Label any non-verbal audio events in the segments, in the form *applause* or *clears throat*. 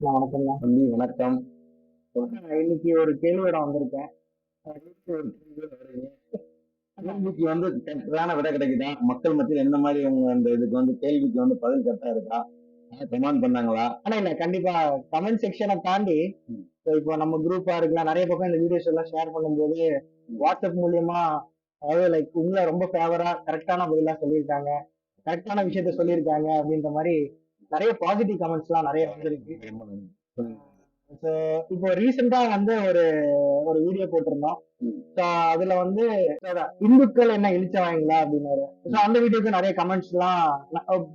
வணக்கம்ண்ணா தம்பி வணக்கம். இன்னைக்கு ஒரு கேள்வியோட வந்திருக்கேன். கேள்விக்கு வந்து கரெக்டான விடை கிடைக்குதா? மக்கள் மத்தியில் எந்த மாதிரி உங்க அந்த இதுக்கு வந்து கேள்விக்கு வந்து பதில் கரெக்டா இருக்கா? கமெண்ட் பண்ணாங்களா? ஆனா இல்ல கண்டிப்பா கமெண்ட் செக்ஷனை தாண்டி. இப்போ நம்ம குரூப்பா இருக்கலாம் நிறைய பக்கம் இந்த வீடியோஸ் எல்லாம் ஷேர் பண்ணும்போது வாட்ஸ்அப் மூலியமா அதாவது லைக் உங்களை ரொம்ப ஃபேவரா கரெக்டான பதிலா சொல்லியிருக்காங்க கரெக்டான விஷயத்த சொல்லியிருக்காங்க அப்படின்ற மாதிரி நிறைய பாசிட்டிவ் கமெண்ட்ஸ் எல்லாம் நிறைய வந்திருக்கு. இப்போ ரீசெண்டா வந்து ஒரு ஒரு வீடியோ போட்டிருந்தோம். So, அதுல வந்து இந்துக்கள் என்ன இழிச்சவாங்களா அப்படின்னு So, அந்த வீடியோக்கு நிறைய கமெண்ட்ஸ் எல்லாம்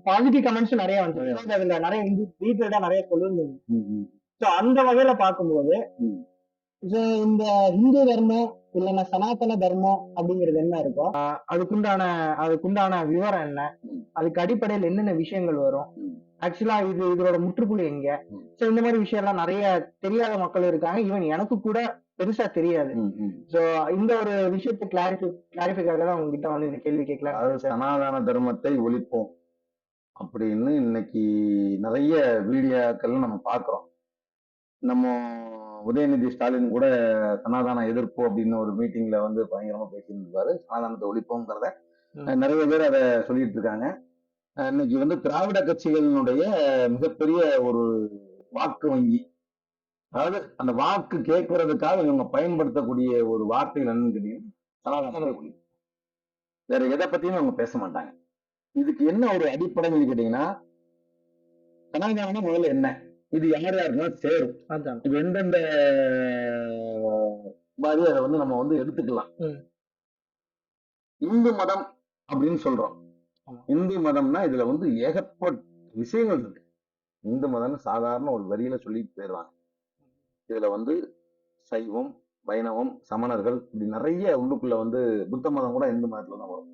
பாசிட்டிவ் கமெண்ட்ஸ் நிறைய வந்து அதுல நிறைய டீட்டெயிலா நிறைய சொல்லியிருந்தீங்க. So, அந்த வகையில பார்க்கும்போது இந்த இந்து தர்மம் இல்லைன்னா சனாதன தர்மம் அப்படிங்கிறது என்ன இருக்கும்? அதுக்குண்டான அதுக்குண்டான விவரம் என்ன. அதுக்கு அடிப்படையில் என்னென்ன விஷயங்கள் வரும். ஆக்சுவலா இது இதோட முற்றுப்புள்ளி எங்க. சோ இந்த மாதிரி விஷயம் எல்லாம் நிறைய தெரியாத மக்கள் இருக்காங்க. ஈவன் எனக்கு கூட பெருசா தெரியாது. சோ இந்த ஒரு விஷயத்தை கிளாரிஃபை கிளாரிஃபிக்காக தான் உங்ககிட்ட வந்து இந்த கேள்வி கேட்கலாம். அதாவது சனாதன தர்மத்தை ஒழிப்போம் அப்படின்னு இன்னைக்கு நிறைய வீடியோக்கள் நம்ம பார்க்கிறோம். நம்ம உதயநிதி ஸ்டாலின் கூட சனாதன எதிர்ப்பு அப்படின்னு ஒரு மீட்டிங்ல வந்து பயங்கரமா பேசியிருந்தாரு சனாதனத்தை ஒழிப்போங்கிறத நிறைய பேர் அதை சொல்லிட்டு இருக்காங்க. இன்னைக்கு வந்து திராவிட கட்சிகளினுடைய மிகப்பெரிய ஒரு வாக்கு வங்கி. அதாவது அந்த வாக்கு கேட்கறதுக்காக இவங்க பயன்படுத்தக்கூடிய ஒரு வார்த்தைகள் என்னன்னு கேட்டீங்கன்னா வேற எதை பத்தியும் அவங்க பேச மாட்டாங்க. இதுக்கு என்ன ஒரு அடிப்படைன்னு கேட்டீங்கன்னா சனாதனம் முதல்ல என்ன? இது யார் யாருக்கெல்லாம் சேரும். இது எந்தெந்த மாதிரி அதை வந்து நம்ம வந்து எடுத்துக்கலாம். இந்து மதம் அப்படின்னு சொல்றோம். இந்து மதம்னா இதுல வந்து ஏகப்பட்ட விஷயங்கள் இருக்கு. இந்து மதம்னு சாதாரண ஒரு வரியில சொல்லிட்டு போயிடுவாங்க. இதுல வந்து சைவம் வைணவம் சமணர்கள் இப்படி நிறைய உள்ளுக்குள்ள வந்து புத்த மதம் கூட இந்து மதத்துல தான் வரும்.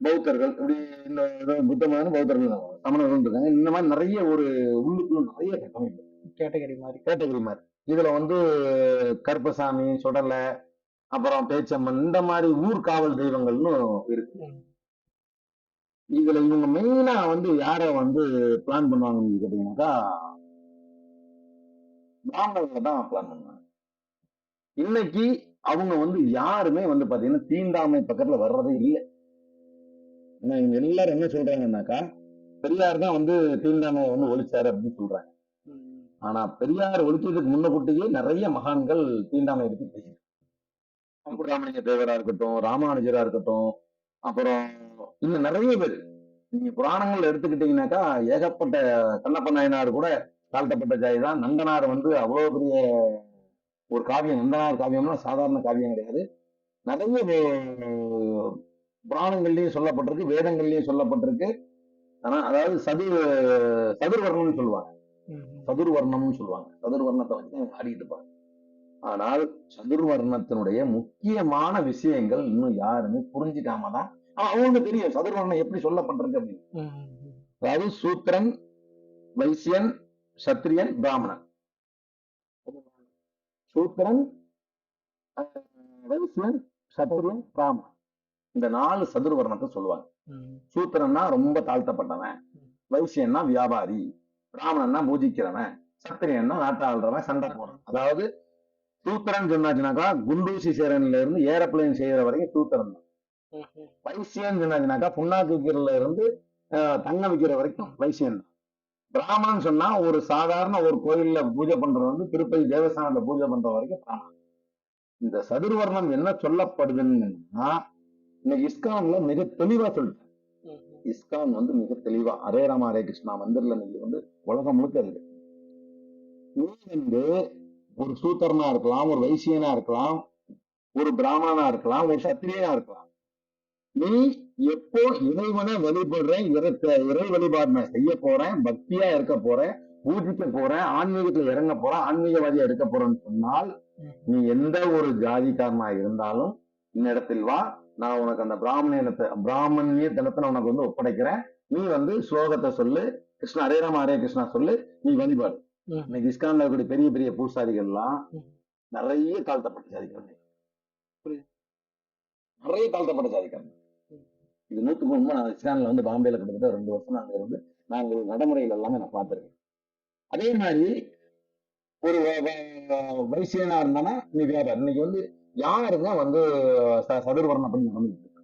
பௌத்தர்கள் இப்படி இந்த புத்த மதம் பௌத்தர்கள் தான் வரும். சமணர்கள் இருக்காங்க. இந்த மாதிரி நிறைய ஒரு உள்ளுக்குள்ள நிறைய கட்டமைப்பு கேட்டகரி மாதிரி கேட்டகரி மாதிரி இதுல வந்து கருப்பசாமி சுடலை அப்புறம் பேச்சம்மன் இந்த மாதிரி ஊர்காவல் தெய்வங்கள்னு இருக்கு. இதுல இவங்க மெயினா வந்து யார வந்து பிளான் பண்ணுவாங்கன்னு கேட்டீங்கன்னாக்கா பிராமணர்களை தான் பிளான் பண்ணுவாங்க. இன்னைக்கு அவங்க வந்து யாருமே வந்து பாத்தீங்கன்னா தீண்டாமை பக்கத்துல வர்றதே இல்லை. ஏன்னா இவங்க எல்லாரும் என்ன சொல்றாங்கன்னாக்கா பெரியார் தான் வந்து தீண்டாமையை வந்து ஒழிச்சாரு அப்படின்னு சொல்றாங்க. ஆனா பெரியார் ஒழிச்சதுக்கு முன்னக்கூட்டியே நிறைய மகான்கள் தீண்டாமை பத்தி பேசியிருக்காங்க தேவரா இருக்கட்டும் ராமானுஜரா இருக்கட்டும் அப்புறம் இன்னும் நிறைய பேர். நீங்க புராணங்கள்ல எடுத்துக்கிட்டீங்கன்னாக்கா ஏகப்பட்ட கண்ணப்ப நாயனார் கூட தாழ்த்தப்பட்ட ஜாதி தான். நந்தனார் வந்து அவ்வளவு பெரிய ஒரு காவியம். நந்தனார் காவியம்னா சாதாரண காவியம் கிடையாது. நிறைய புராணங்கள்லயும் சொல்லப்பட்டிருக்கு வேதங்கள்லயும் சொல்லப்பட்டிருக்கு. ஆனா அதாவது சதுர் சதுர்வர்ணம்னு சொல்லுவாங்க. சதுர்வர்ணம்னு சொல்லுவாங்க. சதுர்வர்ணத்தை வச்சு ஆடிட்டு இருப்பாங்க. ஆனால் சதுர்வர்ணத்தினுடைய முக்கியமான விஷயங்கள் இன்னும் யாருமே புரிஞ்சுக்காம தான் அவங்களுக்கு தெரியும். சதுர்வர்ணம் எப்படி சொல்லப்பட்டிருக்கு அப்படின்னு. ம். அதாவது சூத்திரன் வைசியன் சத்திரியன் பிராமணன். சூத்திரன் வைசியன் சத்திரியன் பிராமணன். இந்த நாலு சதுர்வர்ணத்தை சொல்லுவாங்க. சூத்திரன்னா ரொம்ப தாழ்த்தப்பட்டவன். வைசியன்னா வியாபாரி. பிராமணன்னா பூஜிக்கிறவன். சத்திரியன்னா நாட்டாளுறவன் சண்டை போடுறவன். அதாவது சூத்திரன் சொன்னாச்சுனாக்கா குண்டூசி சேரன்ல இருந்து ஏரோப்ளேன் செய்யற வரைக்கும் சூத்திரன் தான். வைசியன் சொன்னாச்சுனாக்கா புண்ணாக்கு விற்கிறதுல இருந்து அஹ், தங்கம் விற்கிற வரைக்கும் வைசியன். தான் பிராமணன் சொன்னா ஒரு சாதாரண ஒரு கோயில்ல பூஜை பண்றது வந்து திருப்பதி தேவஸ்தானத்துல பூஜை பண்ற வரைக்கும் பிராமணன். இந்த சதுர்வர்ணம் என்ன சொல்லப்படுதுன்னா இன்னைக்கு இஸ்கான்ல மிக தெளிவா சொல்லிட்டு ம். இஸ்கான் வந்து மிக தெளிவா ஹரே ராம ஹரே கிருஷ்ணா மந்திரில் நீங்க வந்து உலகம் முழுக்க இருக்கு. நீ வந்து ஒரு சூத்திரனா இருக்கலாம் ஒரு வைசியனா இருக்கலாம் ஒரு பிராமணனா இருக்கலாம் ஒரு சத்திரியனா இருக்கலாம். நீ எப்போ இறைவனை வழிபடுறேன் இறை இறை வழிபாடு நான் செய்ய போறேன் பக்தியா இருக்க போறேன் பூஜிக்க போறேன் ஆன்மீகத்துல இறங்க போறேன் ஆன்மீகவாதியா இருக்க போறேன்னு சொன்னால். நீ எந்த ஒரு ஜாதிக்காரனா இருந்தாலும் இன்னிடத்தில் வா நான் உனக்கு அந்த பிராமணியத்தை பிராமணிய தினத்தை உனக்கு வந்து ஒப்படைக்கிறேன் நீ வந்து ஸ்லோகத்தை சொல்லு கிருஷ்ணா ஹரே ராம ஹரே கிருஷ்ணா சொல்லு நீ வழிபாடு. இன்னைக்கு இஸ்கான்ல இருக்கக்கூடிய பெரிய பெரிய பூசாரிகள்லாம். நிறைய தாழ்த்தப்பட்ட ஜாதிக்காரங்க. நிறைய தாழ்த்தப்பட்ட ஜாதிக்காரங்க. இது நூத்துக்கு உண்மை நான் இஸ்கான்ல வந்து பாம்பேல கிட்டத்தட்ட ரெண்டு வருஷம் நாங்க இருந்து நாங்க நடைமுறைகள் எல்லாமே நான் பார்த்திருக்கேன். அதே மாதிரி ஒரு வைசியனா இருந்தானா நீ வியாபாரம் இன்னைக்கு வந்து யாருங்க வந்து சதுர்வர்ணம் பண்ணி நடந்துட்டு இருக்கு?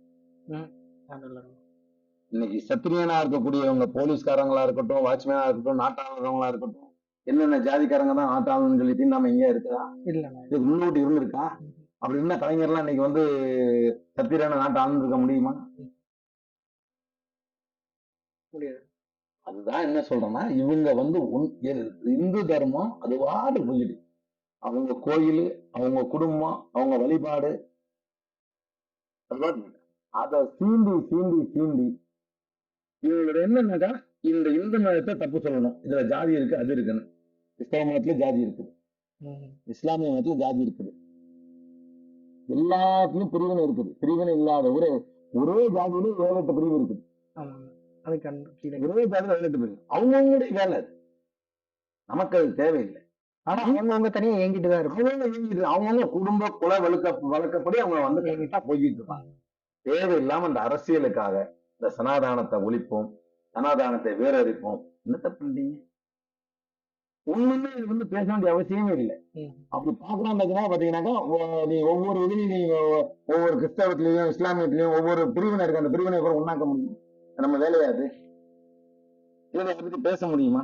இன்னைக்கு சத்திரியனா இருக்கக்கூடியவங்க போலீஸ்காரங்களா இருக்கட்டும் வாட்ச்மேனா இருக்கட்டும் நாட்டாளர்களா இருக்கட்டும் என்னென்ன ஜாதிக்காரங்க தான் நாட்டாளன்னு சொல்லி தீண்டாம எங்க இருக்குதா இல்லைண்ணா இதுக்கு முன்னோட்டி இருந்திருக்கா? அப்படி இருந்தா கலைஞர்லாம் இன்னைக்கு வந்து சத்திரியன நாட்டை ஆழ்ந்திருக்க முடியுமா முடியாது அதுதான் என்ன சொல்றேன்னா இவங்க வந்து இந்து தர்மம் அது வாடு போயிடு அவங்க கோயில் அவங்க குடும்பம் அவங்க வழிபாடு. அதை சீண்டி சீண்டி சீண்டி இவங்களோட என்னன்னாக்கா இந்த இந்து மதத்தை தப்பு சொல்லணும். இதுல ஜாதி இருக்கு அது இருக்குன்னு. கிறிஸ்தவ மதத்துல ஜாதி இருக்குது. இஸ்லாமிய மதத்துல ஜாதி இருக்குது. எல்லாத்துலயும் பிரிவினை இருக்குது. பிரிவினை இல்லாத ஒரே ஒரே ஜாதியில ஏழு எட்டு பிரிவு இருக்குது. அது கண்டு கீழே அவங்கவுங்களுடைய வேலை அது. நமக்கு அது தேவையில்லை. ஆனா அவங்கவுங்க தனியா இயங்கிட்டு தான் இருக்கும் அவங்கவுங்க இயங்கிட்டு அவங்கவுங்க குடும்ப குல வழக்க வழக்கப்படி அவங்க வந்து கரெக்டா போய்கிட்டு இருப்பாங்க. தேவையில்லாம இந்த அரசியலுக்காக இந்த சனாதானத்தை ஒழிப்போம் சனாதானத்தை வேறறிப்போம் என்னத்த பண்றீங்க? ஒண்ணுமே இது வந்து பேச வேண்டிய அவசியமே இல்லை. அப்படி பாக்குறாங்க பாத்தீங்கன்னாக்கா நீ ஒவ்வொரு இதுலயும் ஒ- ஒவ்வொரு கிறிஸ்தவத்திலையும் இஸ்லாமியத்திலையும் ஒவ்வொரு பிரிவினை இருக்கு அந்த பிரிவினை கூட உண்ணாக்க முடியும். நம்ம வேலையா அது? இதை பத்தி பேச முடியுமா?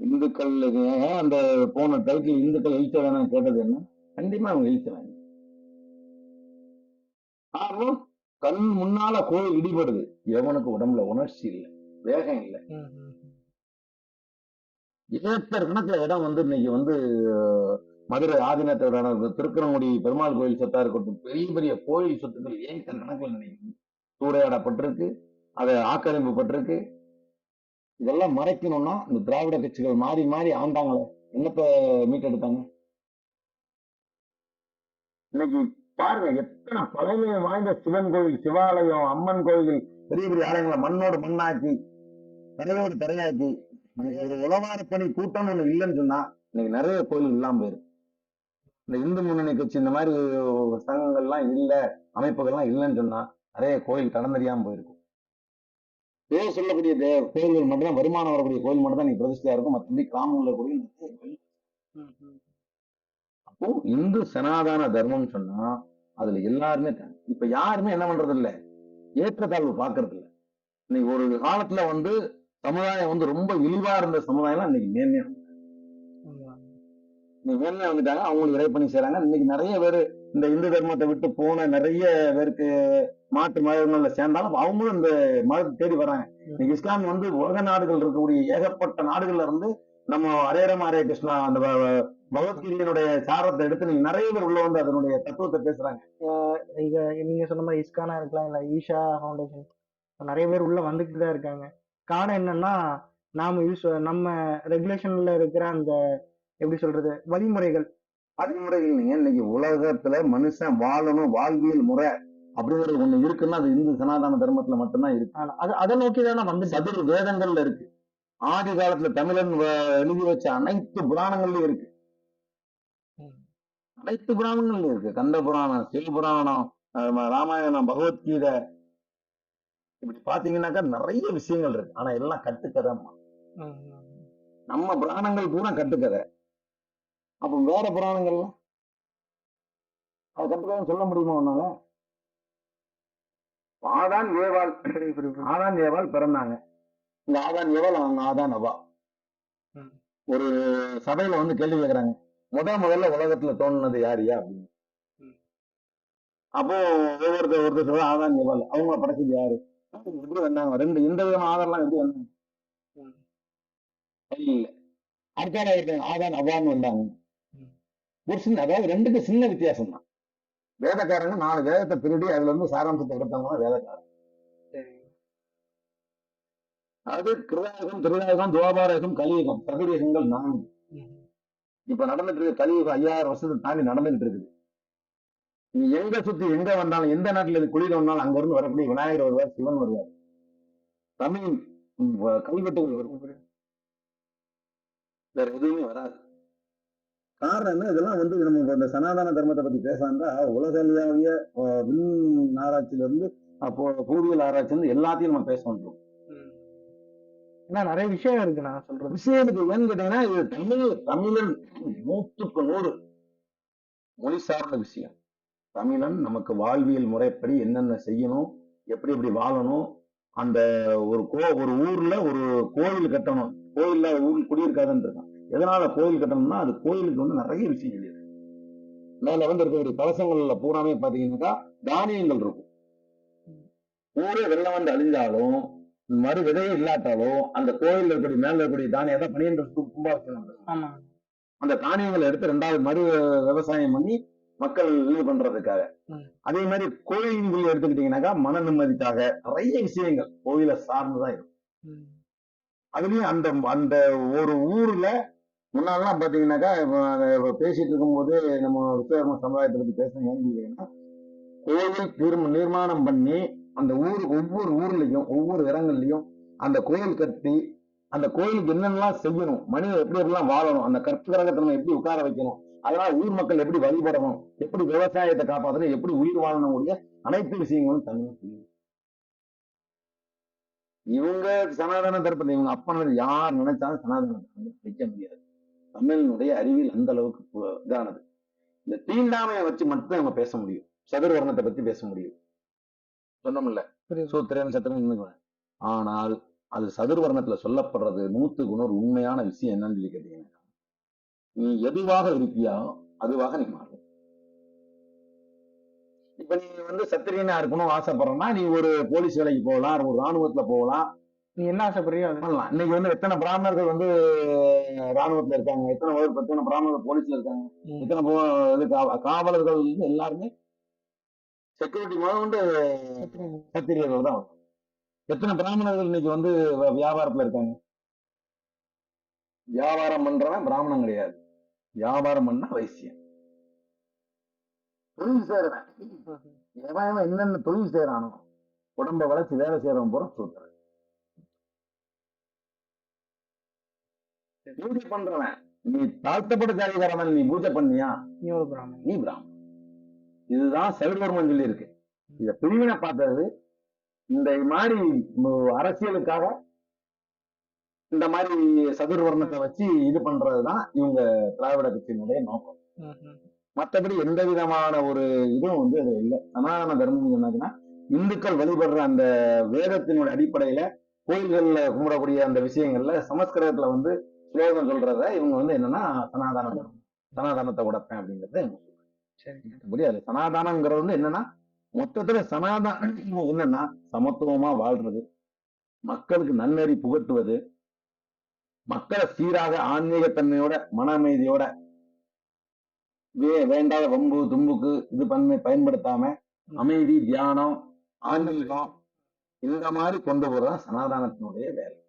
இந்துக்கள் ஏன் அந்த போன டைட்டில் இந்துக்கள் எழுச்ச வேணாம் கேட்டது என்ன? கண்டிப்பா அவங்க எழுச்ச வேணும் கண் முன்னால கோயில் இடிபடுது. எவனுக்கு உடம்புல உணர்ச்சி இல்லை வேகம் இல்லை. ஏத்தர் ம், ஏக்கர் கணக்குல இடம் வந்து இன்னைக்கு வந்து மதுரை ஆதினத்தோட திருக்கரங்குடி பெருமாள் கோயில் சொத்தா இருக்கட்டும் பெரிய பெரிய கோயில் சொத்துக்கள் ஏக்கர் கணக்குல இன்னைக்கு சூறையாடப்பட்டிருக்கு அதை ஆக்கிரமிப்பட்டிருக்கு இதெல்லாம் மறைக்கணும்னா இந்த திராவிட கட்சிகள் மாறி மாறி ஆண்டாங்களே. என்னத்தை மீட்டெடுத்தாங்க இன்னைக்கு பாருங்க எத்தனை பழமை வாய்ந்த சிவன் கோவில் சிவாலயம் அம்மன் கோவில் பெரிய பெரிய ஆலயங்களை மண்ணோடு மண்ணாக்கி தரையோடு தரையாக்கி ஒரு உழவார பணி கூட்டம் ஒண்ணு இல்லைன்னு சொன்னா இன்னைக்கு நிறைய கோயில் இல்லாம போயிருக்கு இந்த இந்து முன்னணி கட்சி இந்த மாதிரி சங்கங்கள்லாம் இல்ல அமைப்புகள்லாம் இல்லைன்னு சொன்னா நிறைய கோயில் கடந்தறியாம போயிருக்கும். பேர் சொல்லக்கூடிய கோயில்கள் மட்டும்தான் வருமானம் வரக்கூடிய கோயில் மட்டும் தான் நீ பிரதிஷ்டையா இருக்கும் மற்றபடி இருக்கக்கூடிய நிறைய கோயில். அப்போ இந்து சனாதன தர்மம் சொன்னா அதுல எல்லாருமே. இப்ப யாருமே என்ன பண்றது இல்ல ஏற்றத்தாழ்வு பாக்குறது இல்ல இன்னைக்கு ஒரு காலத்துல வந்து சமுதாயம் வந்து ரொம்ப இழிவா இருந்த சமுதாயம் இன்னைக்கு மேன்மையா. இன்னைக்கு மேன்மையா வந்துட்டாங்க அவங்களுக்கு இறைப்பணி செய்றாங்க இன்னைக்கு நிறைய பேர் இந்த இந்து தர்மத்தை விட்டு போன நிறைய பேருக்கு மாற்று மதங்கள்ல சேர்ந்தாலும் அவங்களும் இந்த மதத்தை தேடி வராங்க. இன்னைக்கு இஸ்லாம் வந்து உலக நாடுகள் இருக்கக்கூடிய ஏகப்பட்ட நாடுகள்ல இருந்து நம்ம அரேரம் ஹரே கிருஷ்ணா அந்த ப- பகவத்கீதையினுடைய சாரத்தை எடுத்து நீங்க நிறைய பேர் உள்ள வந்து அதனுடைய தத்துவத்தை பேசுறாங்க. இங்க நீங்க சொன்ன மாதிரி இஸ்கானா இருக்கலாம் இல்ல ஈஷா ஃபவுண்டேஷன் நிறைய பேர் உள்ள வந்துட்டு தான் இருக்காங்க. காரணம் என்னன்னா நாம யூஸ் நம்ம ரெகுலேஷன்ல இருக்கிற அந்த எப்படி சொல்றது வழிமுறைகள் வழிமுறைகள் நீங்க இன்னைக்கு உலகத்துல மனுஷன் வாழணும் வாழ்வியல் முறை அப்படிங்கிறது ஒண்ணு இருக்குன்னா அது இந்து சனாதன தர்மத்துல மட்டும்தான் இருக்கு. அது அதை நோக்கி தானே வந்து சதுர் வேதங்கள்ல இருக்கு. ஆதி காலத்துல தமிழன் எழுதி வச்ச அனைத்து புராணங்கள்லயும் இருக்கு. அனைத்து புராணங்கள்லயும் இருக்கு. கந்த புராணம் சிவபுராணம் ராமாயணம் பகவத்கீதை. இப்படி பாத்தீங்கன்னாக்கா நிறைய விஷயங்கள் இருக்கு. ஆனா எல்லாம் கட்டுக்கதை நம்ம புராணங்கள் பூரா கட்டுக்கதை. அப்ப வேற புராணங்கள்லாம் அது கட்டுக்கதை சொல்ல முடியுமா உன்னால? ஆதான் ஏவாள் ஆதான் ஏவாள் பிறந்தாங்க. இந்த ஆதான் ஏவாள் அவங்க ஆதான் அவா. ஒரு சபையில வந்து கேள்வி கேக்குறாங்க. முத முதல்ல உலகத்துல தோணுனது யாரியா அப்படின்னு. அப்போ ஒவ்வொருத்தர் ஒருத்தர் சொல்ற ஆதான் ஏவாள். அவங்க படைச்சது யாரு? எப்படி வந்தாங்க. ரெண்டு இந்த விதமான ஆதாரம்லாம் எப்படி வந்தாங்க. இல்ல. ஒருத்தன் ஆதான் அவ்வான்னு வந்தாங்க. ஒரு சின்ன அதாவது ரெண்டுக்கு சின்ன வித்தியாசம் தான் வேதக்காரங்க நாலு வேதத்தை திருடி அதுல இருந்து சாராம்சத்தை எடுத்தவங்க தான் வேதக்காரங்க அது கிருதாயுகம் திருதாயுகம் துவாபாரகம் கலியுகம். சதுரயுகங்கள் நான்கு. இப்ப நடந்துட்டு இருக்கு கலியுகம் ஐயாயிரம் வருஷத்தை தாண்டி நடந்துகிட்டு இருக்குது. நீ எங்க சுத்தி எங்க வந்தாலும் எந்த நாட்டுல இது குளிர் வந்தாலும் அங்க இருந்து வரக்கூடிய விநாயகர் வருவார் சிவன் வருவார் தமிழ் கல்வெட்டுகள் வரும். வேற எதுவுமே வராது. காரணம் என்ன? இதெல்லாம் வந்து நம்ம இந்த சனாதன தர்மத்தை பத்தி பேசாந்தா உலகளாவிய விண் ஆராய்ச்சியில இருந்து அப்போ பூவியல் ஆராய்ச்சி இருந்து எல்லாத்தையும் நம்ம பேச வந்துடும் ஏன்னா நிறைய விஷயம் இருக்கு நான் சொல்றது. விஷயத்துக்கு ஏன்னு கேட்டீங்கன்னா இது தமிழ் தமிழன் நூற்றுக்கு நூறு மொழி சார்ந்த விஷயம். தமிழன் நமக்கு வாழ்வியல் முறைப்படி என்னென்ன செய்யணும் எப்படி எப்படி வாழணும் அந்த ஒரு கோ ஒரு ஊர்ல ஒரு கோயில் கட்டணும். கோயில்ல ஊர் குடியிருக்காதுன்னு இருக்கான். எதனால கோயில் கட்டணும்னா அது கோயிலுக்கு வந்து நிறைய விஷயம் இருக்கு. மேல வந்து இருக்கக்கூடிய கலசங்கள்ல பூராமே பாத்தீங்கன்னாக்கா தானியங்கள் இருக்கும். ஊரே வெள்ளம் வந்து அழிஞ்சாலும் மறு விதையே இல்லாட்டாலும் அந்த கோயில்ல இருக்கக்கூடிய மேல இருக்கக்கூடிய தானியம் தான் பனிரெண்டு கும்பாபிஷேகம் அந்த தானியங்களை எடுத்து ரெண்டாவது மறு விவசாயம் பண்ணி மக்கள் இது பண்றதுக்காக. அதே மாதிரி கோயில்கள் எடுத்துக்கிட்டீங்கன்னாக்கா மன நிம்மதிக்காக நிறைய விஷயங்கள் கோயிலை சார்ந்துதான் இருக்கும். அதுலயும் அந்த அந்த ஒரு ஊர்ல முன்னாலாம் பாத்தீங்கன்னாக்கா இப்ப அதை இப்ப பேசிட்டு இருக்கும்போது நம்ம விஸ்வகர்ம சமுதாயத்தை பத்தி பேசுறீங்கன்னா கோயில் திரும்ப நிர்மாணம் பண்ணி அந்த ஊர் ஒவ்வொரு ஊர்லயும் ஒவ்வொரு இடங்கள்லயும் அந்த கோயில் கட்டி அந்த கோயிலுக்கு என்னென்னலாம் செய்யணும் மனிதன் எப்படி எப்படிலாம் வாழணும் அந்த கற்பகிரகத்தை நம்ம எப்படி உட்கார வைக்கணும் அதனால ஊர் மக்கள் எப்படி வழிபடணும் எப்படி விவசாயத்தை காப்பாற்றணும் எப்படி உயிர் வாழணும் கூடிய அனைத்து விஷயங்களும் தனியாக செய்யணும் இவங்க சனாதன தர்ப்பணம் இவங்க அப்பனது யார் நினைச்சாலும் சனாதன தர்ப்பணம் வைக்க முடியாது. தமிழினுடைய அறிவியல் அந்த அளவுக்கு இதானது. இந்த தீண்டாமையை வச்சு மட்டும் நம்ம பேச முடியும். சதுர்வர்ணத்தை பத்தி பேச முடியும். சொன்னோம்ல. சூத்திரன் சத்திரன் ஆனால் அது சதுர்வர்ணத்துல சொல்லப்படுறது நூத்துக்கு நூறு உண்மையான விஷயம் என்னன்னு சொல்லி கேட்டீங்கன்னா நீ எதுவாக இருப்பியா அதுவாக நீ மாறும். இப்ப நீ வந்து சத்திரியனா இருக்கணும் ஆசைப்படுறனா நீ ஒரு போலீஸ் வேலைக்கு போகலாம் ஒரு ராணுவத்துல போகலாம் நீ என்ன ஆசைப்படுறியோ அது பண்ணலாம். இன்னைக்கு வந்து எத்தனை பிராமணர்கள் வந்து ராணுவத்துல இருக்காங்க? எத்தனை பேர் எத்தனை பிராமணர்கள் போலீஸ்ல இருக்காங்க. எத்தனை இது காவலர்கள் வந்து எல்லாருமே செக்யூரிட்டி முதல் சத்திரியர்கள். தான். வரும். எத்தனை பிராமணர்கள் இன்னைக்கு வந்து வியாபாரத்துல இருக்காங்க? வியாபாரம் பண்றவன் பிராமணன் கிடையாது. வியாபாரம் பண்ணா வைசியம் தொழில் செய்யறவன் என்னென்ன தொழில் செய்யறானோ உடம்ப வளைச்சு வேலை செய்யறவன் பூரா சூத்திரன். பூஜை பண்றவன். நீ தாழ்த்தப்பட்ட ஜாதிகாரன் நீ பூஜை பண்ணியா? நீ ஒரு பிராமணன். நீ பிராமணன். இதுதான் செவில்வர்மன் சொல்லி இருக்கு இத பிரிவினை பார்த்தது. இந்த மாதிரி அரசியலுக்காக இந்த மாதிரி சதுர்வர்ணத்தை வச்சு இது பண்றதுதான் இவங்க திராவிட கட்சியினுடைய நோக்கம். மற்றபடி எந்த விதமான ஒரு இதுவும் வந்து அது இல்லை. சனாதன தர்மம் என்னதுன்னா இந்துக்கள் வழிபடுற அந்த வேதத்தினுடைய அடிப்படையில கோயில்கள்ல கும்பிடக்கூடிய அந்த விஷயங்கள்ல சமஸ்கிருதத்துல வந்து ஸ்லோகம் சொல்றத இவங்க வந்து என்னன்னா சனாதன தர்மம் சனாதனத்தை உடைப்பேன் அப்படிங்கறத முடியாது சனாதானங்கிறது வந்து என்னன்னா மொத்தத்துல சனாதானம் *clears throat* என்னன்னா சமத்துவமா வாழ்றது மக்களுக்கு நன்னறி புகட்டுவது மக்களை சீராக ஆன்மீகத்தன்மையோட மன அமைதியோட வே வேண்டாத வம்பு தும்புக்கு இது பண்ணி பயன்படுத்தாம அமைதி தியானம் ஆன்மீகம் இந்த மாதிரி கொண்டு போறதுதான் சனாதானத்தினுடைய வேலை.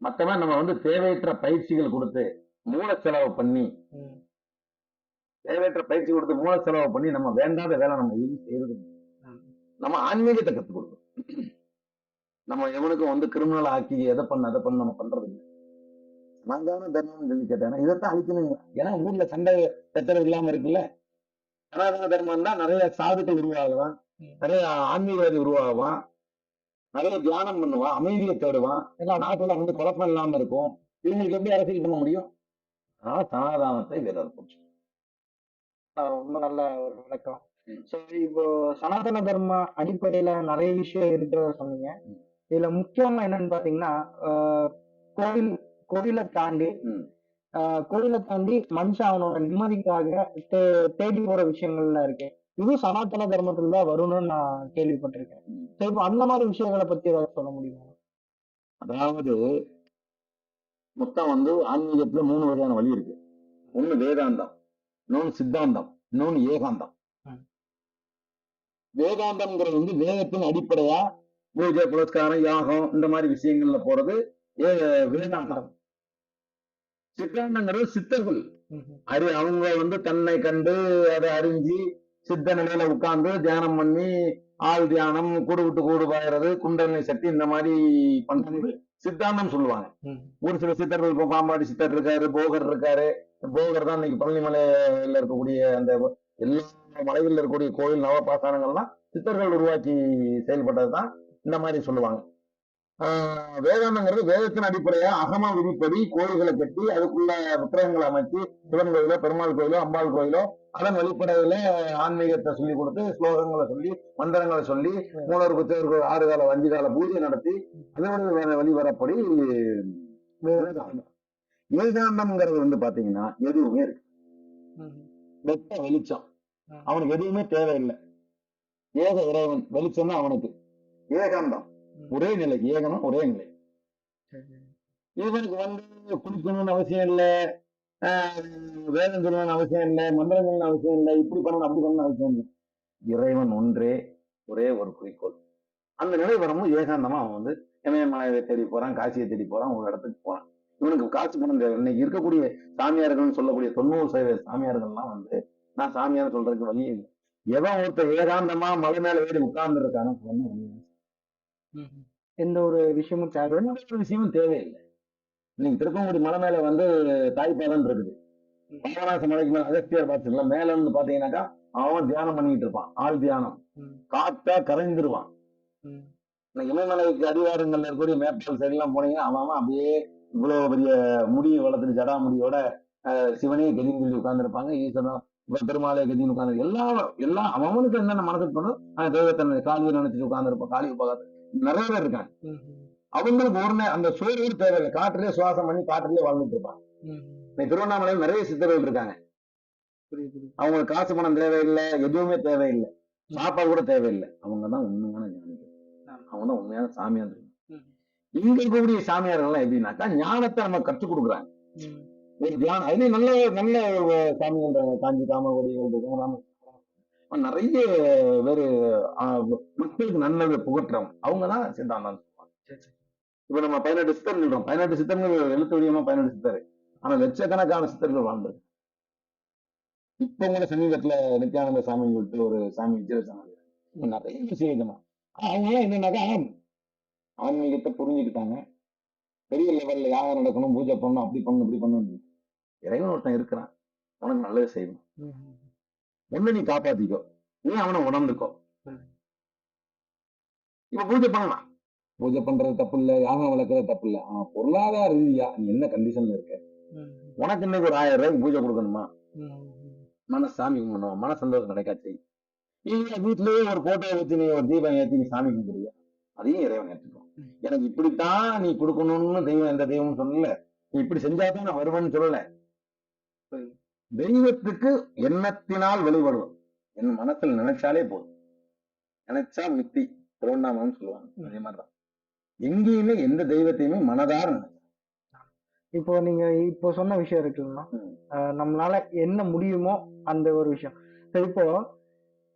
மற்றவன் நம்ம வந்து தேவையற்ற பயிற்சிகள் கொடுத்து மூல செலவு பண்ணி. தேவையற்ற பயிற்சி கொடுத்து மூல செலவு பண்ணி நம்ம வேண்டாத வேலை நம்ம எதுவும் செய்யறது. நம்ம ஆன்மீகத்தை கத்துக் கொடுக்கணும். நம்ம எவனுக்கும் வந்து கிரிமினல் ஆக்கி எதை பண்ண அதை பண்ண நம்ம பண்றது இல்லை. சனாதான தர்மம்னு சொல்லி கேட்டேன்னா இதைத்தான் அழிக்கணுங்க ஏன்னா ஊர்ல சண்டை சச்சரவு இல்லாம இருக்குல்ல? சனாதன தர்மம் தான் நிறைய சாதுக்கள் உருவாகுவான் ம். நிறைய ஆன்மீகவாதி உருவாகுவான் நிறைய தியானம் பண்ணுவான் அமைதியை தேடுவான். எல்லாம் நாட்டுல வந்து குழப்பம் இல்லாம இருக்கும். இவங்களுக்கு எப்படி அரசியல் பண்ண முடியும்? அதனால சனாதானத்தை ஆஹ் ரொம்ப நல்ல ஒரு விளக்கம். சரி இப்போ சனாதன தர்ம அடிப்படையில நிறைய விஷயம் இருக்கிறத சொன்னீங்க. இதுல முக்கியமா என்னன்னு பாத்தீங்கன்னா கோவில் கோவிலை தாண்டி கோவிலை தாண்டி மனுஷன் அவனோட நிம்மதிக்காக தேடி போற விஷயங்கள்லாம் இருக்கு. இது சனாதன தர்மத்துல தான் வரும்னு நான் கேள்விப்பட்டிருக்கேன். இப்போ அந்த மாதிரி விஷயங்களை பத்தி ஏதாவது சொல்ல முடியுமா? அதாவது மொத்தம் வந்து ஆன்மீகத்துல மூணு வகையான வழி இருக்கு. ஒண்ணு வேதாந்தம் இன்னொன்னு சித்தாந்தம் இன்னொன்னு ஏகாந்தம். வேதாந்தம்ங்கிறது வந்து வேதத்தின் அடிப்படையா பூஜை புரஸ்காரம் யாகம் இந்த மாதிரி விஷயங்கள்ல போறது ஏ- வேதாந்தம். சித்தாந்தங்கிறது சித்தர்கள். அறி அவங்க வந்து தன்னை கண்டு அதை அறிஞ்சு சித்த நிலையில உட்கார்ந்து தியானம் பண்ணி ஆள் தியானம் கூடு விட்டு கூடு பாயறது குண்டலினி சக்தி இந்த மாதிரி பண்றது சித்தாந்தம் சொல்லுவாங்க. ஒரு சில சித்தர்கள் இப்போ பாம்பாடி சித்தர் இருக்காரு போகர் இருக்காரு. போகர் தான் இன்னைக்கு பழனி மலையில இருக்கக்கூடிய அந்த எல்லா மலைகளில் இருக்கக்கூடிய கோயில் நவபாசானங்கள்லாம் சித்தர்கள் உருவாக்கி செயல்பட்டது தான் இந்த மாதிரி சொல்லுவாங்க. வேதாந்தங்கிறது வேதத்தின் அடிப்படையா அகம விதிப்படி கோயில்களை கட்டி அதுக்குள்ள விக்கிரகங்களை அமைச்சு சிவன் கோயிலோ பெருமாள் கோயிலோ அம்பாள் கோயிலோ அதன் வெளிப்படையில ஆன்மீகத்தை சொல்லி கொடுத்து ஸ்லோகங்களை சொல்லி மந்திரங்களை சொல்லி மூலவர் குத்தவருக்கு ஆறு கால அஞ்சு கால பூஜை நடத்தி அதனுடைய வழிவரப்படி வேதாந்தம். வேதாந்தம்ங்கிறது வந்து பாத்தீங்கன்னா எதுவுமே இருக்கு வெட்ட வெளிச்சம். அவனுக்கு எதுவுமே தேவையில்லை. ஏக இறைவன் வெளிச்சம் தான் அவனுக்கு. ஏகாந்தம். ஒரே நிலை ஏகனம் ஒரே நிலை. இவனுக்கு வந்து குளிக்கணும்னு அவசியம் இல்லை. வேதம் சொல்லணும்னு அவசியம் இல்லை. சொல்லணும்னு அவசியம் இல்லை. இப்படி பண்ணணும் அப்படி பண்ணணும் அவசியம் இல்லை. இறைவன் ஒன்றே ஒரே ஒரு குறிக்கோள். அந்த நிலை வரும்போது ஏகாந்தமா அவன் வந்து இமயமலையை தேடி போறான் காசியை தேடி போறான் ஒரு இடத்துக்கு போறான். இவனுக்கு காசு பணம் தேவை. இன்னைக்கு இருக்கக்கூடிய சாமியார்கள்னு சொல்லக்கூடிய தொண்ணூறு சதவீத சாமியார்கள்லாம் வந்து நான் சாமியார் சொல்றதுக்கு வழி இல்லை. எவன் ஒருத்தர் ஏகாந்தமா மலை மேல ஏறி உட்கார்ந்து இருக்கானோ எந்த ஒரு விஷயமும் தேவை எந்த ஒரு விஷயமும் தேவையில்லை நீங்க திருப்பங்குடி மலை மேல வந்து தாய்ப்பாதம் இருக்குது. பாபநாச மலைக்கு மேல அகஸ்தியர் பார்த்துக்கலாம் மேல இருந்து பாத்தீங்கன்னாக்கா அவன் தியானம் பண்ணிட்டு இருப்பான். ஆள் தியானம். காத்தா கரைந்துருவான் இந்த இமயமலைக்கு அடிவாரங்கள்ல இருக்கக்கூடிய மேப்பல் சைடு எல்லாம் போனீங்கன்னா அவன் அவன் அப்படியே இவ்வளவு பெரிய முடி வளர்த்துட்டு ஜடா முடியோட அஹ், சிவனே கதின்னு சொல்லி உட்கார்ந்துருப்பாங்க. ஈஸ்வரன் இப்ப பெருமாளே கதின்னு உட்கார்ந்து எல்லா எல்லாம் அவனுக்கு என்னென்ன மனசுக்கு பண்ணும் அந்த தெய்வத்தை காளியை நினைச்சிட்டு உட்கார்ந்துருப்பான். காளி உபகாரத்தை நிறைய பேர் இருக்காங்க அவங்களுக்கு ஒரு அந்த சோறு தேவையில்லை. காட்டிலே சுவாசம் பண்ணி காட்டிலே வாழ்ந்துட்டு இருப்பான் இன்னைக்கு திருவண்ணாமலையில் நிறைய சித்தர்கள் இருக்காங்க. அவங்களுக்கு காசு பணம் தேவையில்லை எதுவுமே தேவையில்லை. சாப்பாடு கூட தேவையில்லை. அவங்க தான் உண்மையான ஞானிகள். அவங்க தான் உண்மையான சாமியார் இங்க இருக்கக்கூடிய சாமியார்கள் எல்லாம் எப்படின்னாக்கா ஞானத்தை நம்ம கற்றுக் கொடுக்குறாங்க ஒரு தியானம் அதுலயும் நல்ல நல்ல சாமிகள் காஞ்சி காமகோடி நிறைய ஆஹ், மக்களுக்கு நல்லது புகட்டுறவங்க. அவங்க தான் சித்தாந்தம் இப்ப நம்ம பதினெட்டு சித்தர் சொல்றோம் பதினெட்டு சித்தர்கள் எழுத்து வடிவமா பதினெட்டு சித்தர். ஆனா லட்சக்கணக்கான சித்தர்கள் வாழ்ந்தது இப்ப கூட சமீபத்துல நித்யானந்த சாமி சொல்லிட்டு ஒரு சாமி விஜயசாமி நிறைய விஷயம் அவங்க எல்லாம் என்னன்னாக்கா ஆன்மீகத்தை புரிஞ்சுக்கிட்டாங்க. பெரிய லெவல்ல யாகம் நடக்கணும் பூஜை பண்ணணும் அப்படி பண்ணணும் இப்படி பண்ணணும் இறைவன் ஒருத்தன் இருக்கிறான். உனக்கு நல்லது செய்யணும் ஒண்ணு நீ காப்பாத்திக்கோ. நீ அவனை உணர்ந்துக்கோ. இப்ப பூஜை பண்ணலாம். பூஜை பண்றது தப்பு இல்ல யாகம் வளர்க்கறது தப்பு இல்ல ஆனா பொருளாதார ரீதியா நீ என்ன கண்டிஷன்ல இருக்க? உனக்கு இன்னைக்கு ஒரு ஆயிரம் ரூபாய்க்கு பூஜை கொடுக்கணுமா? மன சாமி கும்பிடணும் மன சந்தோஷம் கிடைக்காச்சு இல்ல வீட்லயே ஒரு போட்டோ வச்சு நீ ஒரு தீபம் ஏத்தி நீ சாமி கும்பிடுறியா? அதையும் இறைவன் ஏற்றுக்கும் எனக்கு இப்படித்தான் நீ கொடுக்கணும்னு தெய்வம் எந்த தெய்வம் சொல்லல. நீ இப்படி செஞ்சாதான் நான் வருவேன்னு சொல்லல. தெய்வத்துக்கு எண்ணத்தினால் வெளிப்படுவோம் என் மனசுல நினைச்சாலே போதும். நினைச்சா மித்தி திருவண்ணாமலைன்னு சொல்லுவாங்க. அதே மாதிரிதான். எங்கேயுமே எந்த தெய்வத்தையுமே மனதார நினை. இப்போ நீங்க இப்போ சொன்ன விஷயம். அஹ் நம்மளால என்ன முடியுமோ அந்த ஒரு விஷயம். இப்போ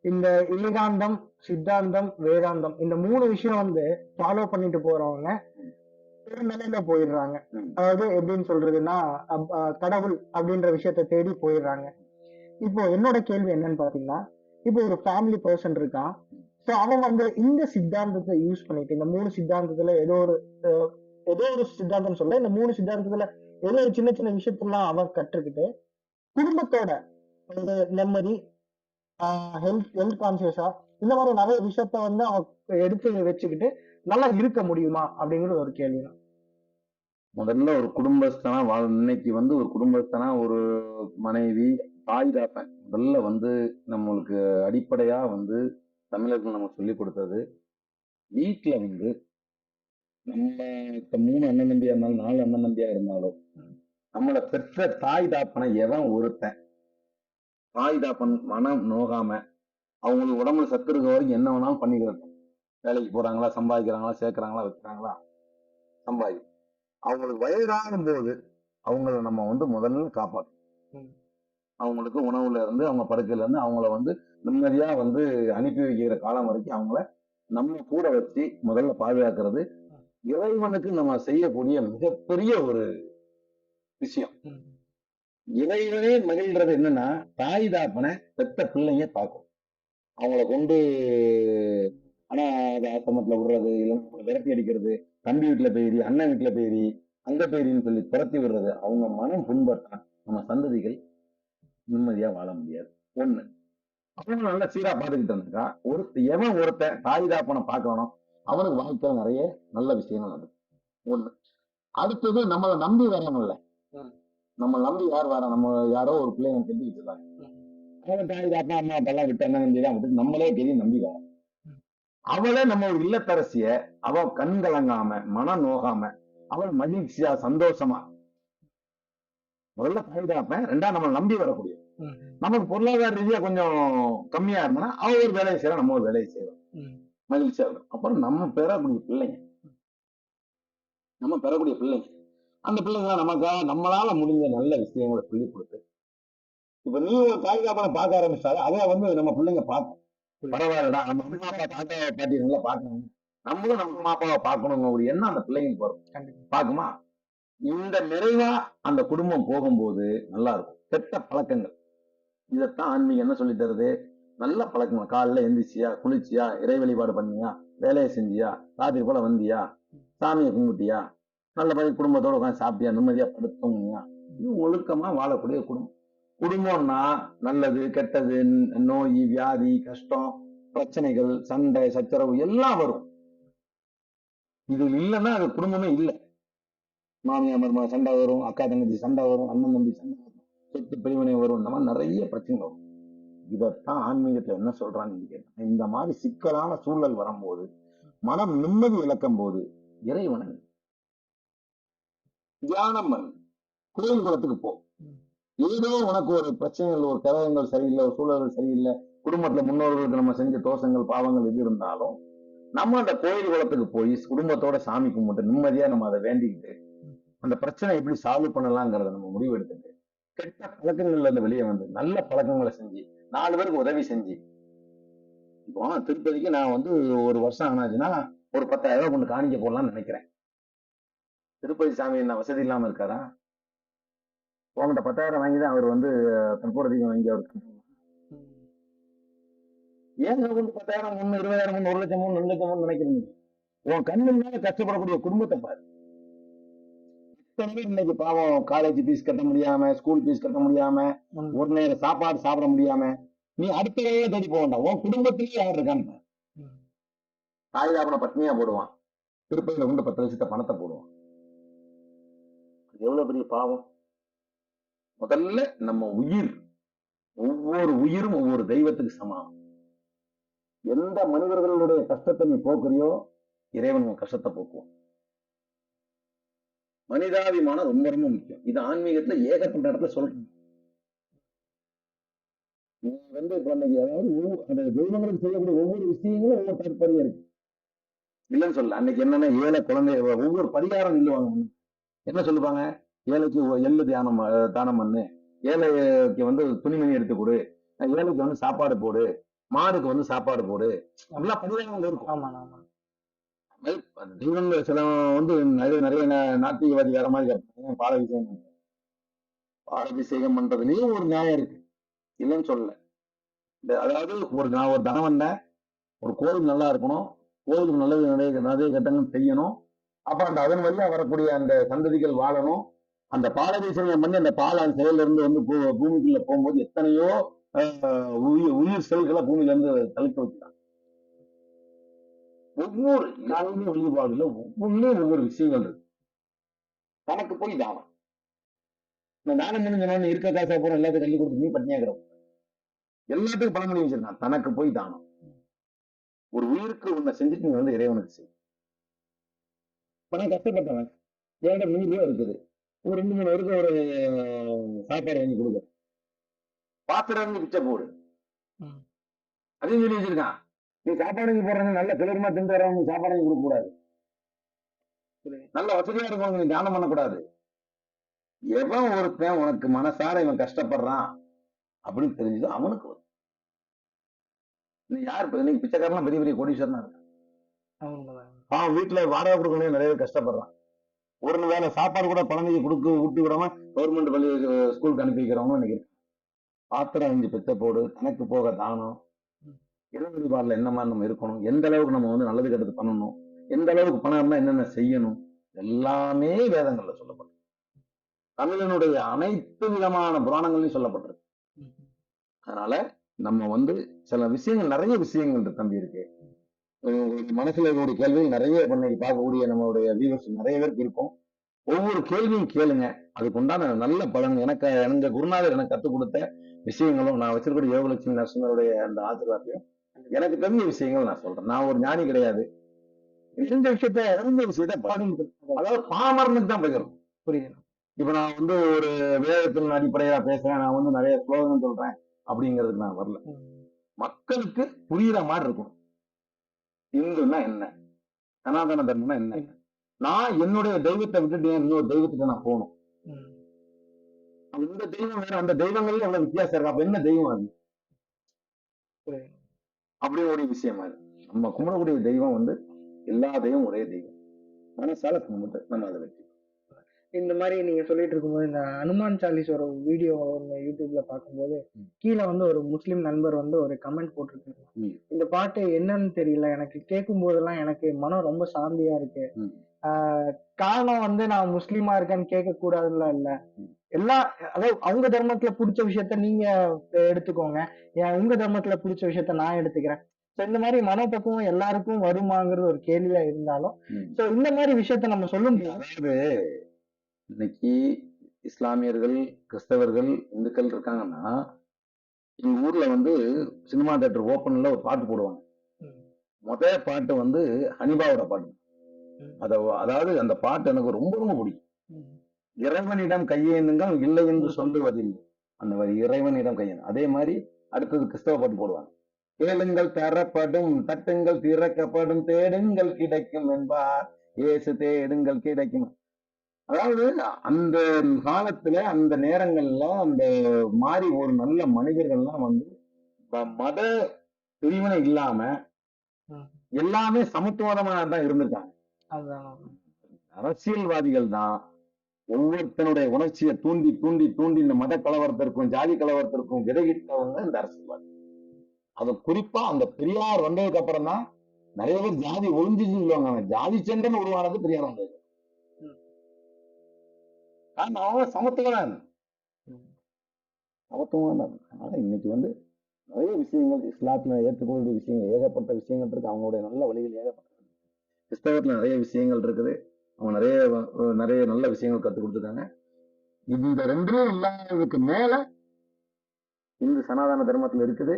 இந்த ஏகாந்தம் சித்தாந்தம் வேதாந்தம் இந்த மூணு விஷயம் வந்து ஃபாலோ பண்ணிட்டு போறவங்க நிலையில போயிடுறாங்க. அதாவது எப்படின்னு சொல்றதுன்னா கடவுள் அப்படின்ற விஷயத்த தேடி போயிடுறாங்க. இப்போ என்னோட கேள்வி என்னன்னு பாத்தீங்கன்னா இப்போ ஒரு ஃபேமிலி பர்சன் இருக்கான். ஸோ அவன் வந்து இந்த சித்தாந்தத்தை யூஸ் பண்ணிட்டு இந்த மூணு சித்தாந்தத்துல ஏதோ ஒரு ஏதோ ஒரு சித்தாந்தம் சொல்ல இந்த மூணு சித்தாந்தத்துல ஏதோ ஒரு சின்ன சின்ன விஷயத்தெல்லாம் அவன் கற்றுக்கிட்டு குடும்பத்தோட நிம்மதி ஹெல்த் ஹெல்த் கான்சியஸா இந்த மாதிரி நிறைய விஷயத்த வந்து அவன் எடுத்து வச்சுக்கிட்டு நல்லா இருக்க முடியுமா அப்படிங்கிறது ஒரு கேள்வி தான் முதல்ல ஒரு குடும்பஸ்தனா வாழ் இன்னைக்கு வந்து ஒரு குடும்பஸ்தனா ஒரு மனைவி தாய் தாப்பன் முதல்ல வந்து நம்மளுக்கு அடிப்படையா வந்து தமிழர்கள் நம்ம சொல்லி கொடுத்தது வீட்டுல வந்து நம்ம இப்ப மூணு அண்ணன் தம்பியா இருந்தாலும் நாலு அண்ணன் தம்பியா இருந்தாலும் நம்மளை பெற்ற தாய் தாப்பனை எவன் ஒருத்தன்? தாய் தாப்பன் மனம் நோகாம அவங்களுக்கு உடம்புல சத்து இருக்க வரைக்கும் என்ன வேணாலும் பண்ணிக்கிறது வேலைக்கு போறாங்களா சம்பாதிக்கிறாங்களா சேர்க்கறாங்களா வைக்கிறாங்களா? சம்பாதி. அவங்களுக்கு வயதாகும் போது அவங்கள நம்ம வந்து முதல்ல காப்பாற்றணும். அவங்களுக்கு உணவுல இருந்து அவங்க படுக்கையில இருந்து அவங்கள வந்து நிம்மதியா வந்து அனுப்பி வைக்கிற காலம் வரைக்கும் அவங்கள நம்ம கூட வச்சு முதல்ல பாதுகாக்கிறது இறைவனுக்கு நம்ம செய்யக்கூடிய மிகப்பெரிய ஒரு விஷயம். இறைவனே மகிழ்றது என்னன்னா தாய் தாப்பனை பெத்த பிள்ளைங்க பார்க்கும். அவங்கள கொண்டு ஆனா அது ஆசிரமத்துல விடுறது இல்லைன்னா விரட்டி அடிக்கிறது தம்பி வீட்டுல போயிரி அண்ணன் வீட்டுல போயிரி அங்க போயிரின்னு சொல்லி துரத்தி விடுறது அவங்க மனம் புண்பட்டா நம்ம சந்ததிகள் நிம்மதியா வாழ முடியாது. ஒண்ணு. அவங்க நல்லா சீரா பாத்துக்கிட்டு இருந்தாக்கா ஒரு எவன் ஒருத்தன் தாய் தாப்பனை பார்க்கணும் அவனுக்கு வாழ்க்கையில நிறைய நல்ல விஷயங்கள் நடக்கும். ஒண்ணு. அடுத்தது நம்மளை நம்பி வரணும்ல. நம்ம நம்பி யார் வர நம்ம யாரோ ஒரு பிள்ளைங்க கட்டிக்கிட்டு இருக்காங்க. அவன் தாய் அப்பா அம்மா அப்பெல்லாம் விட்டு என்ன நம்பி விட்டு நம்மளே பெரிய நம்பி வர ம். அவளே நம்ம ஒரு இல்லத்தரசிய அவ கண் கலங்காம மனம் நோகாம அவள் மகிழ்ச்சியா சந்தோஷமா முதல்ல தாய் தாப்பேன் ரெண்டா நம்ம நம்பி வரக்கூடிய நமக்கு பொருளாதார ரீதியா கொஞ்சம் கம்மியா இருந்தா அவ ஒரு வேலையை செய்யறா நம்ம ஒரு வேலையை செய்யறோம் மகிழ்ச்சியா இருக்கும். அப்புறம் நம்ம பெறக்கூடிய பிள்ளைங்க. நம்ம பெறக்கூடிய பிள்ளைங்க. அந்த பிள்ளைங்க நமக்காக நம்மளால முடிஞ்ச நல்ல விஷயங்களை சொல்லி கொடுத்து இப்ப நீ ஒரு தாய் தாப்பனை பார்க்க ஆரம்பிச்சாலும் அதை வந்து நம்ம பிள்ளைங்க பார்க்கும். பரவாயில்லடா நம்ம அம்மா அப்பா தாத்தா பாட்டி நல்லா பார்க்கணும். நம்மளும் நம்ம அம்மா அப்பாவை பார்க்கணுங்க ஒரு எண்ணம் அந்த பிள்ளைங்களுக்கு வரும் பார்க்குமா? இந்த நிறைவா அந்த குடும்பம் போகும்போது நல்லா இருக்கும் கெட்ட பழக்கங்கள். இதைத்தான் ஆன்மீகம் என்ன சொல்லி தருது? நல்ல பழக்கங்கள். காலைல எந்திரிச்சியா குளிச்சியா இறை வழிபாடு பண்ணியா வேலையை செஞ்சியா ராத்திரி போல வந்தியா சாமியை கும்பிட்டியா நல்ல மாதிரி குடும்பத்தோட உட்காந்து சாப்பிட்டியா நிம்மதியா படுத்தோம்யா இது ஒழுக்கமா வாழக்கூடிய குடும்பம். குடும்பம்னா நல்லது கெட்டது நோய் வியாதி கஷ்டம் பிரச்சனைகள் சண்டை சச்சரவு எல்லாம் வரும். இது இல்லைன்னா அது குடும்பமே இல்லை. மாமியார் மருமக சண்டை வரும் அக்கா தங்கச்சி சண்டை வரும் அண்ணன் தம்பி சண்டை வரும் சொத்து பிரிவினை வரும் இந்த மாதிரி நிறைய பிரச்சனை வரும். இதைத்தான் ஆன்மீகத்துல என்ன சொல்றான்னு கேட்டேன் இந்த மாதிரி சிக்கலான சூழல் வரும்போது மனம் நிம்மதி இழக்கும் போது இறைவனன் தியானம் பண்ணு. கோயில் குளத்துக்கு போ. ஏதோ உனக்கு ஒரு பிரச்சனைகள் ஒரு கதகங்கள் சரியில்லை ஒரு சூழல்கள் சரியில்லை குடும்பத்துல முன்னோர்களுக்கு நம்ம செஞ்ச தோஷங்கள் பாவங்கள் எது இருந்தாலும் நம்ம அந்த கோயில் குளத்துக்கு போய் குடும்பத்தோட சாமி கும்பிட்டு நிம்மதியா நம்ம அதை வேண்டிக்கிட்டு அந்த பிரச்சனை எப்படி சால்வ் பண்ணலாங்கிறத நம்ம முடிவு எடுத்துட்டு கெட்ட பழக்கங்கள்ல இருந்து வெளியே வந்து நல்ல பழக்கங்களை செஞ்சு நாலு பேருக்கு உதவி செஞ்சு. இப்போ திருப்பதிக்கு நான் வந்து ஒரு வருஷம் ஆனாச்சுன்னா ஒரு பத்தாயிரம் ரூபாய் கொண்டு காணிக்க போடலாம்னு நினைக்கிறேன். திருப்பதி சாமி என்ன வசதி இல்லாம இருக்காரா? உங்கள்கிட்ட பத்தாயிரம் வாங்கி தான் அவர் வந்து கற்பூரதிகம் வாங்கி அவர் ம், ஏங்க கொண்டு பத்தாயிரம் மூணு இருபதாயிரம் மூணு ஒரு லட்சம் மூணு ரெண்டு லட்சம் நினைக்கிறீங்க உன் கண்ணு முன்னால கஷ்டப்படக்கூடிய குடும்பத்தை பாரு. இன்னைக்கு பாவம் காலேஜ் ஃபீஸ் கட்ட முடியாம ஸ்கூல் ஃபீஸ் கட்ட முடியாம ஒரு நேரம் சாப்பாடு சாப்பிட முடியாம நீ அடுத்த வேலையை தேடி போக வேண்டாம். உன் குடும்பத்திலேயே யார் இருக்கான்னு. தாய் தாப்பனை பத்னியா போடுவான். திருப்பதியில கொண்டு பத்து லட்சத்தை பணத்தை போடுவான். எவ்வளவு பெரிய பாவம்? முதல்ல நம்ம உயிர் ஒவ்வொரு உயிரும் ஒவ்வொரு தெய்வத்துக்கு சமம். எந்த மனிதர்களுடைய கஷ்டத்தை நீ போக்குறியோ இறைவன் உன் கஷ்டத்தை போக்குவோம் மனிதாபிமானம் ரொம்ப ரொம்ப முக்கியம். இது ஆன்மீகத்துல ஏகப்பட்ட இடத்துல சொல்றேன் நீ வந்து அதாவது அந்த தெய்வங்களுக்கு செய்யக்கூடிய ஒவ்வொரு விஷயங்களும் ஒவ்வொரு தற்பரியம் இருக்கு. இல்லைன்னு சொல்ல அன்னைக்கு என்னன்னா ஏழை குழந்தை ஒவ்வொரு பரிகாரம் இல்லுவாங்க என்ன சொல்லுவாங்க? ஏழைக்கு எள்ளு தியானம் தானம் பண்ணு. ஏழைக்கு வந்து துணிமணி எடுத்து கொடு. ஏழைக்கு வந்து சாப்பாடு போடு. மாடுக்கு வந்து சாப்பாடு போடு. அப்படிலாம் பரிகாரங்கள் இருக்கும். ஆமா தெய்வங்கள் சில வந்து நிறைய நிறைய நாத்திகவாதி வேற மாதிரி இருப்பாங்க. பாலாபிஷேகம். பாலாபிஷேகம் பண்றதுலயும் ஒரு நியாயம் இருக்கு. இல்லைன்னு சொல்லல. அதாவது ஒரு நான் ஒரு தனவன்ன ஒரு கோவில் நல்லா இருக்கணும். கோவிலுக்கு நல்லது நிறைய நிறைய கட்டங்கள் செய்யணும். அப்ப அந்த அதன் வழியா வரக்கூடிய அந்த சந்ததிகள் வாழணும். அந்த பாலதீசனம் பண்ணி அந்த பால் அந்த இருந்து வந்து பூமிக்குள்ள போகும்போது எத்தனையோ உயிர் உயிர் செல்களை பூமியில இருந்து தளிக்க வச்சுட்டாங்க ஒவ்வொரு யாருமே வழிபாடுல ஒவ்வொன்றும் ஒவ்வொரு விஷயங்கள் இருக்கு. தனக்கு போய் தானம் இந்த தானம் பண்ணி இருக்க காசா போறோம் எல்லாத்தையும் கல்வி கொடுத்து நீ பட்டினியாகிற எல்லாத்துக்கும் பணம் பண்ணி வச்சிருக்கான் தனக்கு போய் தானம் ஒரு உயிருக்கு உன்னை செஞ்சுட்டு நீ வந்து இறைவனுக்கு செய். இப்ப நான் கஷ்டப்பட்டவன். என்கிட்ட நூறு ரூபா இருக்குது. ஒரு ரெண்டு மூணு பேருக்கு ஒரு சாப்பாடு வாங்கி கொடுக்க பாத்திரம் பிச்சை போடு. அதையும் சொல்லி வச்சிருக்கான். நீ சாப்பாடு வாங்கி போடுறவங்க நல்ல கிளறுமா திண்டு வரவங்க சாப்பாடு வாங்கி கொடுக்க கூடாது. நல்ல வசதியா இருக்கவங்க நீ தியானம் பண்ணக்கூடாது. எவன் ஒருத்தன் உனக்கு மனசார இவன் கஷ்டப்படுறான் அப்படின்னு தெரிஞ்சதோ அவனுக்கு வரும். நீ யார் இன்னைக்கு பிச்சைக்காரலாம் பெரிய பெரிய கோடீஸ்வரனா இருக்கான். அவன் வீட்டுல வாடகை கொடுக்கணும் நிறைய பேர் கஷ்டப்படுறான். ஒரு வேளை சாப்பாடு கூட குழந்தைக்கு கொடுக்க ஊட்டி விடாம கவர்மெண்ட் பள்ளி ஸ்கூலுக்கு அனுப்பி வைக்கிறவங்க இன்னைக்கு இருக்கு. பாத்திரம் அஞ்சு பிச்சை போடு கணக்கு போக தானம். இளவெளிபாடுல என்ன மாதிரி நம்ம இருக்கணும்? எந்த அளவுக்கு நம்ம வந்து நல்லது கெட்டது பண்ணணும்? எந்த அளவுக்கு பணம் இருந்தா என்னென்ன செய்யணும்? எல்லாமே வேதங்கள்ல சொல்லப்பட்டிருக்கு. தமிழனுடைய அனைத்து விதமான புராணங்களையும் சொல்லப்பட்டிருக்கு. அதனால நம்ம வந்து சில விஷயங்கள் நிறைய விஷயங்கள் தம்பி இருக்கு. மனசுல இருக்கக்கூடிய கேள்விகள் நிறைய இன்னைக்கு பார்க்கக்கூடிய நம்மளுடைய வியூவர்ஸ் நிறைய பேருக்கு இருக்கும். ஒவ்வொரு கேள்வியும் கேளுங்க. அதுக்கு உண்டான நல்ல பலன். எனக்கு எங்க குருநாதர் எனக்கு கற்றுக் கொடுத்த விஷயங்களும் நான் வச்சிருக்கிற யோகலட்சுமி நரசிம்மருடைய அந்த ஆசீர்வாதத்தையும் எனக்கு தெரிஞ்ச விஷயங்கள் நான் சொல்றேன். நான் ஒரு ஞானி கிடையாது. தெரிஞ்ச விஷயத்த தெரிஞ்ச விஷயத்த அதாவது பாமரனுக்கு தான் பகிரும் புரியுது. இப்ப நான் வந்து ஒரு வேதத்தின் அடிப்படையா பேசுறேன். நான் வந்து நிறைய ஸ்லோகம் சொல்றேன். அப்படிங்கிறதுக்கு நான் வரல. மக்களுக்கு புரியுற மாதிரி இருக்கும் இந்துன்னா என்ன? சனாதன தர்மம்னா என்ன? நான் என்னுடைய தெய்வத்தை விட்டுட்டு இன்னொரு தெய்வத்துக்கு நான் போகணும்? இந்த தெய்வம் வேற அந்த தெய்வங்கள்ல எவ்வளவு வித்தியாசம் இருக்கு? அப்ப என்ன தெய்வம் அது? அப்படி ஒரு விஷயமா இருக்கு நம்ம கும்பிடக்கூடிய தெய்வம் வந்து எல்லா தெய்வம் ஒரே தெய்வம். மனசால கும்பிட்டு நம்ம அதை வச்சு இந்த மாதிரி நீங்க சொல்லிட்டு இருக்கும்போது இந்த அனுமான் சாலிஸ் ஒரு வீடியோ ஒன்று யூடியூப்ல பார்க்கும்போது. கீழே வந்து ஒரு முஸ்லிம் நண்பர் வந்து ஒரு கமெண்ட் போட்டிருக்காரு. இந்த பாட்டு என்னன்னு தெரியல எனக்கு கேட்கும் போதெல்லாம் எனக்கு மனம் ரொம்ப சாந்தியா இருக்கு காரணம் வந்து நான் முஸ்லீமா இருக்கேன்னு கேட்க கூடாதுல இல்ல. எல்லா அதாவது அவங்க தர்மத்துல பிடிச்ச விஷயத்த நீங்க எடுத்துக்கோங்க ஏன் உங்க தர்மத்துல பிடிச்ச விஷயத்த நான் எடுத்துக்கிறேன் சோ இந்த மாதிரி மனப்பக்குவம் எல்லாருக்கும் வருமாங்கிறது ஒரு கேள்வியா இருந்தாலும். சோ இந்த மாதிரி விஷயத்த நம்ம சொல்லும் போது இன்னைக்கு இஸ்லாமியர்கள் கிறிஸ்தவர்கள் இந்துக்கள் இருக்காங்கன்னா எங்க ஊர்ல வந்து சினிமா தேட்டர் ஓப்பன்ல ஒரு பாட்டு போடுவாங்க. ம். முத பாட்டு வந்து ஹனிபாவோட பாட்டு. அத அதாவது அந்த பாட்டு எனக்கு ரொம்ப ரொம்ப பிடிக்கும். இறைவனிடம் கையேந்துங்கள் இல்லை என்று சொல்லுவதில்லை. அந்த மாதிரி இறைவனிடம் கையேந்து. அதே மாதிரி அடுத்தது கிறிஸ்தவ பாட்டு போடுவாங்க. கேளுங்கள் தரப்படும் தட்டுங்கள் திறக்கப்படும் தேடுங்கள் கிடைக்கும் என்பார். இயேசு தேடுங்கள் கிடைக்கும். அதாவது அந்த காலத்துல அந்த நேரங்கள்ல அந்த மாதிரி ஒரு நல்ல மனிதர்கள்லாம் வந்து மத பிரிவினை இல்லாம. எல்லாமே சமத்துவமா தான் இருந்திருக்காங்க அரசியல்வாதிகள் தான் ஒவ்வொருத்தனுடைய உணர்ச்சியை தூண்டி தூண்டி தூண்டி இந்த மத கலவரத்திற்கும் ஜாதி கலவரத்திற்கும் விதையிட்டவங்க இந்த அரசியல்வாதி அது குறிப்பா அந்த பெரியார் வந்ததுக்கு அப்புறம் தான் நிறைய பேர் ஜாதி ஒழிஞ்சுன்னு சொல்லுவாங்க ஜாதி சென்றன்னு உருவானது பெரியார் வந்தது. காரணம் அவன் ம். சமத்துவம் அதனால இன்னைக்கு வந்து நிறைய விஷயங்கள் இஸ்லாத்துல ஏற்றுக்கொள்ள விஷயங்கள் ஏகப்பட்ட விஷயங்கள் இருக்கு. அவங்களுடைய நல்ல வழிகள் ஏகப்பட்ட கிறிஸ்தவத்துல நிறைய விஷயங்கள் இருக்குது. அவங்க நிறைய நிறைய நல்ல விஷயங்கள் கற்றுக் கொடுத்துருக்காங்க. இந்த ரெண்டும் இல்லாததுக்கு மேல இந்து சனாதன தர்மத்துல இருக்குது.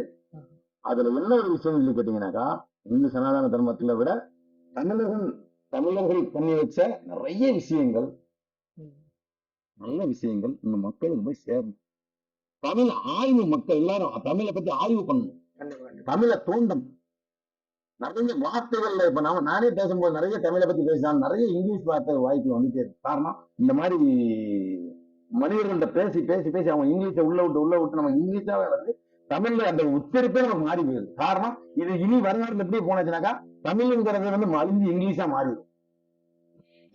அதுல என்ன ஒரு விஷயம் சொல்லி கேட்டீங்கன்னாக்கா இந்து சனாதன தர்மத்துல விட தமிழர்கள் தமிழர்கள் பண்ணி வச்ச நிறைய விஷயங்கள். நல்ல விஷயங்கள் இந்த மக்களுக்கு போய் சேரணும். தமிழ் ஆய்வு மக்கள் எல்லாரும் தமிழை பத்தி ஆய்வு பண்ணணும். தமிழை தோண்டணும் நிறைய வார்த்தைகள்ல இப்ப நாம நானே பேசும்போது நிறைய தமிழை பத்தி பேசினாலும் நிறைய இங்கிலீஷ் வார்த்தை வாய்ப்பு வந்துட்டே இருக்கு. காரணம் இந்த மாதிரி மனிதர்கள்ட்ட பேசி பேசி பேசி அவங்க இங்கிலீஷை உள்ள விட்டு உள்ள விட்டு நம்ம இங்கிலீஷாவே வந்து தமிழ்ல அந்த உச்சரிப்பே நமக்கு மாறி போயிடுது. காரணம் இது இனி வருங்காலத்துல எப்படி போனச்சுனாக்கா தமிழ்ங்கிறது வந்து மலிஞ்சு இங்கிலீஷா மாறிடும்.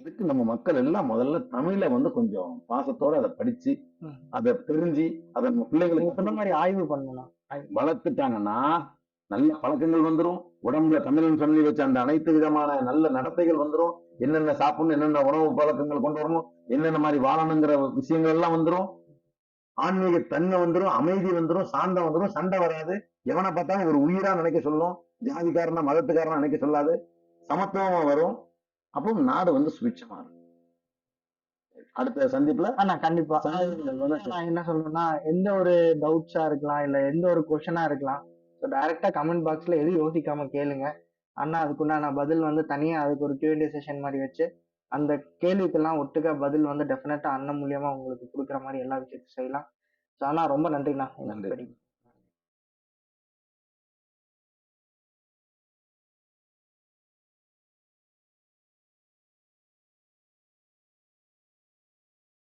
இதுக்கு நம்ம மக்கள் எல்லாம் முதல்ல தமிழை வந்து கொஞ்சம் பாசத்தோட அதை படிச்சு. அதை தெரிஞ்சு அதை நம்ம பிள்ளைங்களுக்கு சொன்ன மாதிரி ஆய்வு பண்ணணும். வளர்த்துட்டாங்கன்னா நல்ல பழக்கங்கள் வந்துரும். உடம்புல தமிழன் சொல்லி வச்ச அந்த அனைத்து விதமான நல்ல நடத்தைகள் வந்துரும். என்னென்ன சாப்பிடணும் என்னென்ன உணவு பழக்கங்கள் கொண்டு வரணும் என்னென்ன மாதிரி வாழணுங்கிற விஷயங்கள் எல்லாம் வந்துரும். ஆன்மீக தன்மை வந்துரும் அமைதி வந்துரும் சாந்தம் வந்துரும் சண்டை வராது. எவனை பார்த்தாலும் ஒரு உயிரா நினைக்க சொல்லும். ஜாதிக்காரனா மதத்துக்காரனா நினைக்க சொல்லாது. சமத்துவமா வரும். அப்போ நாடு வந்து சுபிட்சமா இருக்கும். அடுத்த சந்திப்புல ஆனா கண்டிப்பா. நான் என்ன சொல்லணும்னா எந்த ஒரு டவுட்ஸா இருக்கலாம் இல்ல எந்த ஒரு கொஷனா இருக்கலாம். ஸோ டைரக்டா கமெண்ட் பாக்ஸ்ல எதுவும் யோசிக்காம கேளுங்க. அண்ணா அதுக்குண்டான பதில் வந்து தனியா அதுக்கு ஒரு Q&A செஷன் மாதிரி வச்சு அந்த கேள்விக்கெல்லாம் ஒட்டுக்கா பதில் வந்து டெஃபினட்டா அண்ணன் மூலியமா உங்களுக்கு கொடுக்குற மாதிரி எல்லா விஷயத்தையும் செய்யலாம். ஸோ அண்ணா ரொம்ப நன்றிண்ணா. நன்றி. நன்றி